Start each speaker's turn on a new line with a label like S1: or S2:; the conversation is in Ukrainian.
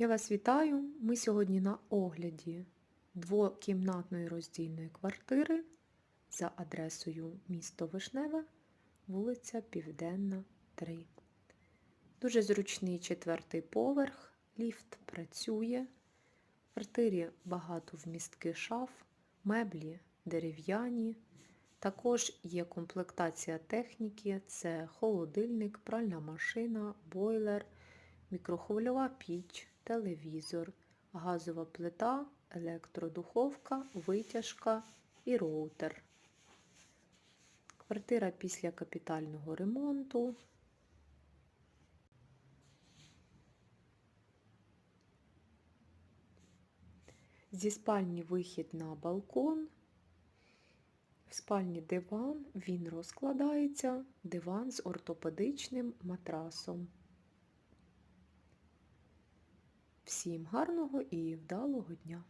S1: Я вас вітаю. Ми сьогодні на огляді двокімнатної роздільної квартири за адресою місто Вишневе, вулиця Південна, 3. Дуже зручний четвертий поверх, ліфт працює. В квартирі багато вмістких шаф, меблі дерев'яні. Також є комплектація техніки, це холодильник, пральна машина, бойлер, мікрохвильова піч, телевізор, газова плита, електродуховка, витяжка і роутер. Квартира після капітального ремонту. Зі спальні вихід на балкон. В спальні диван, він розкладається, диван з ортопедичним матрасом. Всім гарного і вдалого дня!